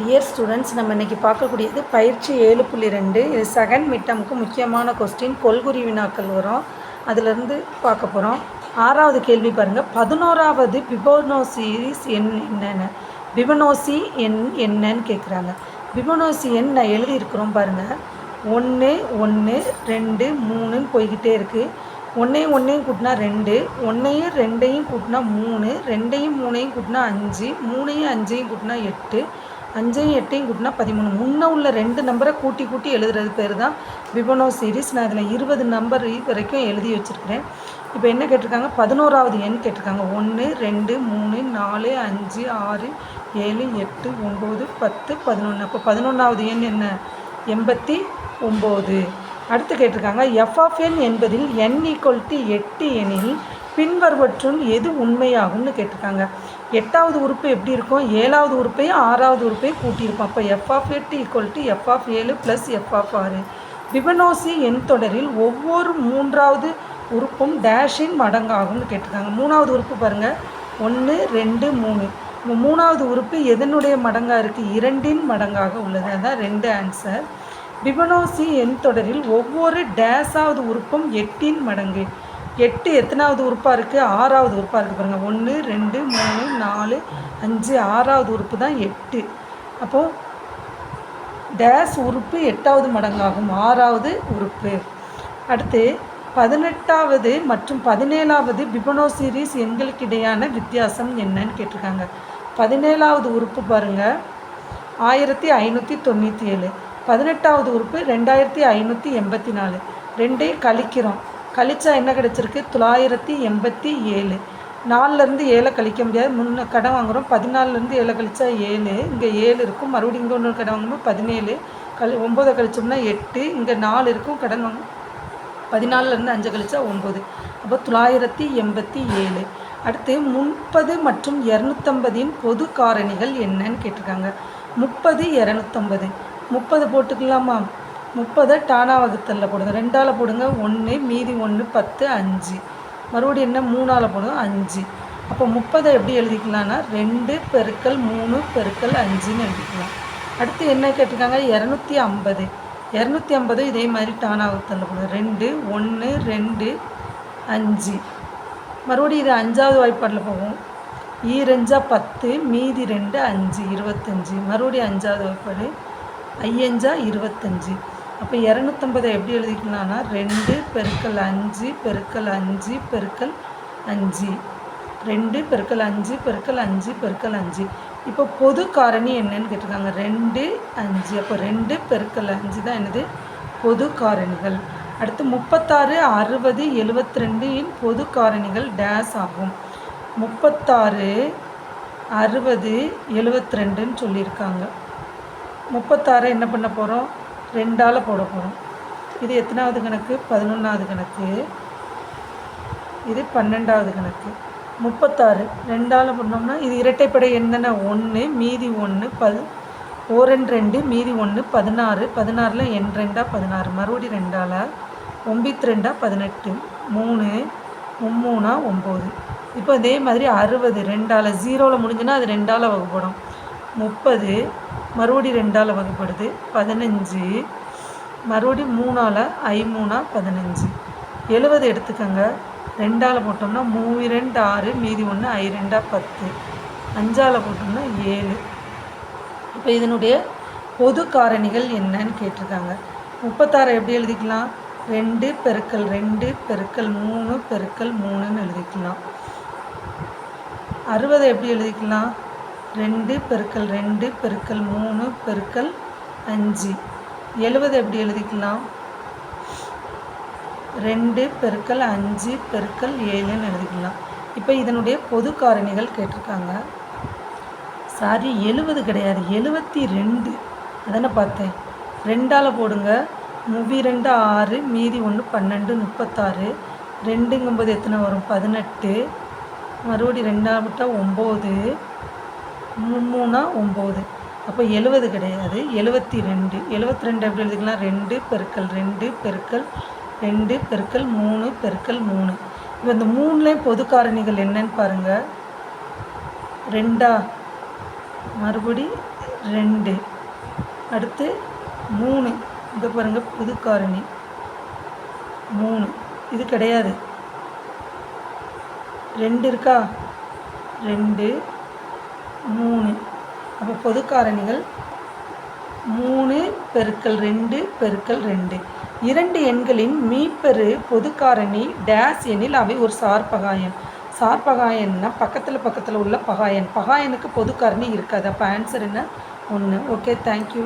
Dear students நம்ம இன்றைக்கி பார்க்கக்கூடியது பயிற்சி ஏழு புள்ளி ரெண்டு. இது செகண்ட் மிட்டமுக்கு முக்கியமான கொஸ்டின் கொள்குறி வினாக்கள் வரும். அதிலிருந்து பார்க்க போகிறோம் ஆறாவது கேள்வி பாருங்கள் பதினோராவது பிபோனோசிஸ் எண் என்னென்ன? பிபனோசி எண் என்னன்னு கேட்குறாங்க பிபனோசி எண் நான் எழுதியிருக்கிறோம் பாருங்கள் ஒன்று ஒன்று ரெண்டு மூணுன்னு போய்கிட்டே இருக்குது ஒன்றையும் ஒன்றையும் கூட்டினா ரெண்டு. ஒன்றையும் ரெண்டையும் கூட்டினா மூணு. ரெண்டையும் மூணையும் கூட்டினா அஞ்சு. மூணையும் அஞ்சையும் கூட்டினா எட்டு. அஞ்சையும் எட்டையும் கூட்டினா பதிமூணு. முன்ன உள்ள ரெண்டு நம்பரை கூட்டி கூட்டி எழுதுறது பேர் தான் விபனோ சீரிஸ் நான் இதில் இருபது நம்பர் வரைக்கும் எழுதி வச்சுருக்கிறேன். இப்போ என்ன கேட்டிருக்காங்க? பதினோராவது எண் கேட்டிருக்காங்க. ஒன்று ரெண்டு மூணு நாலு அஞ்சு ஆறு ஏழு எட்டு ஒம்பது பத்து பதினொன்று அப்போ பதினொன்றாவது எண் என்ன? எண்பத்தி ஒம்பது அடுத்து கேட்டிருக்காங்க எஃப் ஆஃப் என் என்பதில் என் ஈக்குவல் டு எட்டு எனில் பின்வருவற்றுள் எது உண்மையாகும்னு கேட்டிருக்காங்க. எட்டாவது உறுப்பு எப்படி இருக்கும்? ஏழாவது உறுப்பையும் ஆறாவது உறுப்பையும் கூட்டியிருப்போம். அப்போ எஃப் ஆஃப் எட்டு ஈக்குவல் டு எஃப் ஆஃப் ஏழு ப்ளஸ் எஃப் ஆஃப் ஆறு. பிபனோசி எண் தொடரில் ஒவ்வொரு மூன்றாவது உறுப்பும் டேஷின் மடங்காகும்னு கேட்டிருக்காங்க. மூணாவது உறுப்பு பாருங்கள் ஒன்று ரெண்டு மூணு. இந்த மூணாவது உறுப்பு எதனுடைய மடங்காக இருக்குது இரண்டின் மடங்காக உள்ளது. அதான் ரெண்டு ஆன்சர் பிபனோசி எண் தொடரில் ஒவ்வொரு டேஸாவது உறுப்பும் எட்டின் மடங்கு. எட்டு எத்தனாவது உறுப்பாக இருக்குது ஆறாவது உறுப்பாக இருக்குது பாருங்கள் ஒன்று ரெண்டு மூணு நாலு அஞ்சு. ஆறாவது உறுப்பு தான் எட்டு. அப்போது டேஸ் உறுப்பு எட்டாவது மடங்காகும். ஆறாவது உறுப்பு. அடுத்து பதினெட்டாவது மற்றும் பதினேழாவது பிபனோ சீரிஸ் எண்களுக்கிடையான வித்தியாசம் என்னன்னு கேட்டிருக்காங்க. பதினேழாவது உறுப்பு பாருங்கள் ஆயிரத்தி ஐநூற்றி தொண்ணூற்றி ஏழு. பதினெட்டாவது உறுப்பு ரெண்டாயிரத்தி ஐநூற்றி எண்பத்தி நாலு. ரெண்டையும் கழிக்கிறோம். கழிச்சா என்ன கிடச்சிருக்கு? தொள்ளாயிரத்தி எண்பத்தி ஏழு. நாலுலேருந்து ஏழை கழிக்க முடியாது. முன்ன கடன் வாங்குகிறோம் பதினாலுலேருந்து ஏழை கழிச்சா ஏழு. இங்கே ஏழு இருக்கும். மறுபடியும் இங்கே ஒன்று கடன் வாங்கும்போது பதினேழு. கழி ஒம்போதை கழிச்சோம்னா எட்டு. இங்கே நாலு இருக்கும். கடன் வாங்க பதினாலுலேருந்து அஞ்சு கழிச்சா ஒம்பது. அப்போ தொள்ளாயிரத்தி எண்பத்தி ஏழு. அடுத்து முப்பது மற்றும் இரநூத்தம்பதின் பொது காரணிகள் என்னன்னு கேட்டிருக்காங்க. முப்பது இரநூத்தம்பது. முப்பது போட்டுக்கலாமா? முப்பதை டானா வகுத்தலில் போடுங்க. ரெண்டால் போடுங்க ஒன்று மீதி ஒன்று பத்து அஞ்சு. மறுபடியும் என்ன? மூணால் போடுங்க அஞ்சு. அப்போ முப்பதை எப்படி எழுதிக்கலாம்னா ரெண்டு பெருக்கல் மூணு பெருக்கல் அஞ்சுன்னு எழுதிக்கலாம். அடுத்து என்ன கேட்டிருக்காங்க? இரநூத்தி ஐம்பது. இரநூத்தி ஐம்பது இதே மாதிரி டானா வகுத்தலில் போடுங்க. ரெண்டு ஒன்று ரெண்டு அஞ்சு. மறுபடியும் இது அஞ்சாவது வாய்ப்பாடில் போகும். ஈரஞ்சா பத்து மீதி ரெண்டு அஞ்சு இருபத்தஞ்சி. மறுபடியும் அஞ்சாவது வாய்ப்பாடு. ஐயஞ்சா இருபத்தஞ்சி. அப்போ இரநூத்தம்பதை எப்படி எழுதிக்கலாம்னா ரெண்டு பெருக்கல் அஞ்சு பெருக்கல் அஞ்சு பெருக்கல் அஞ்சு. ரெண்டு பெருக்கல் அஞ்சு பெருக்கல் அஞ்சு பெருக்கல் அஞ்சு. இப்போ பொது காரணி என்னன்னு கேட்டிருக்காங்க. ரெண்டு அஞ்சு. அப்போ ரெண்டு பெருக்கல் அஞ்சு தான் என்னது? பொது காரணிகள். அடுத்து முப்பத்தாறு அறுபது எழுபத்தி ரெண்டின் பொது காரணிகள் டேஸ் ஆகும். முப்பத்தாறு அறுபது எழுபத்தி ரெண்டுன்னு சொல்லியிருக்காங்க. முப்பத்தாறு என்ன பண்ண போகிறோம் ரெண்டால் போட போகிறோம் இது எத்தனாவது கணக்கு? பதினொன்றாவது கணக்கு. இது பன்னெண்டாவது கணக்கு. முப்பத்தாறு. ரெண்டால் பண்ணோம்னா இது இரட்டைப்படை என்னென்ன? ஒன்று மீதி ஒன்று பது ஓரன் ரெண்டு மீதி ஒன்று பதினாறு. பதினாறில் எண் ரெண்டா? பதினாறு. மறுபடி ரெண்டால். ஒம்பத்து ரெண்டா? பதினெட்டு. மூணு. மும்மூணா? ஒம்பது. இப்போ இதே மாதிரி அறுபது. ரெண்டால் ஜீரோவில் முடிஞ்சுன்னா அது ரெண்டால் வகுப்படும். முப்பது. மறுபடி ரெண்டால் வகுப்படுது. பதினஞ்சு. மறுபடி மூணால் ஐ மூணா பதினஞ்சு. எழுபது எடுத்துக்கோங்க. ரெண்டால் போட்டோம்னா மூ ரெண்டு ஆறு மீதி ஒன்று ஐ ரெண்டா பத்து. அஞ்சால் போட்டோம்னா ஏழு. இப்போ இதனுடைய பொது காரணிகள் என்னன்னு கேட்டிருக்காங்க. முப்பத்தாறு எப்படி எழுதிக்கலாம்? ரெண்டு பெருக்கல் ரெண்டு பெருக்கல் மூணு பெருக்கல் மூணுன்னு எழுதிக்கலாம். அறுபதை எப்படி எழுதிக்கலாம்? ரெண்டு பெருக்கல் ரெண்டு பெருக்கல் மூணு பெருக்கல் அஞ்சு. எழுபது எப்படி எழுதிக்கலாம்? ரெண்டு பெருக்கல் அஞ்சு பெருக்கல் ஏழுன்னு எழுதிக்கலாம். இப்போ இதனுடைய பொது காரணிகள் கேட்டிருக்காங்க. சாரி எழுபது கிடையாது. எழுபத்தி ரெண்டு. அதானே பார்த்தேன். ரெண்டால் போடுங்க. மூவி ரெண்டு ஆறு மீதி ஒன்று பன்னெண்டு முப்பத்தாறு. ரெண்டுங்கும்போது எத்தனை வரும்? பதினெட்டு. மறுபடி ரெண்டாவது விட்டால் ஒம்பது. மூணா ஒம்பது. அப்போ எழுபது கிடையாது. எழுபத்தி ரெண்டு. எழுபத்தி ரெண்டு எப்படி எழுதிக்கலாம். ரெண்டு பெருக்கல் ரெண்டு பெருக்கல் ரெண்டு பெருக்கல் மூணு பெருக்கல் மூணு. இப்போ இந்த மூணுலேயும் பொது காரணிகள் என்னன்னு பாருங்கள் ரெண்டா? மறுபடி ரெண்டு. அடுத்து மூணு. இதை பாருங்கள் புது காரணி. மூணு. இது கிடையாது. ரெண்டு இருக்கா? ரெண்டு. மூணு. அப்போ பொது காரணிகள் மூணு பெருக்கல் ரெண்டு பெருக்கல் ரெண்டு. இரண்டு எண்களின் மீப்பெரு பொது காரணி டேஸ் எனில் அவை ஒரு சார்பகாயன். சார்பகாயன்னா பக்கத்தில் பக்கத்தில் உள்ள பகாயன். பகாயனுக்கு பொது காரணி இருக்காது. அப்போ ஆன்சர் என்ன? ஒன்று ஓகே தேங்க்யூ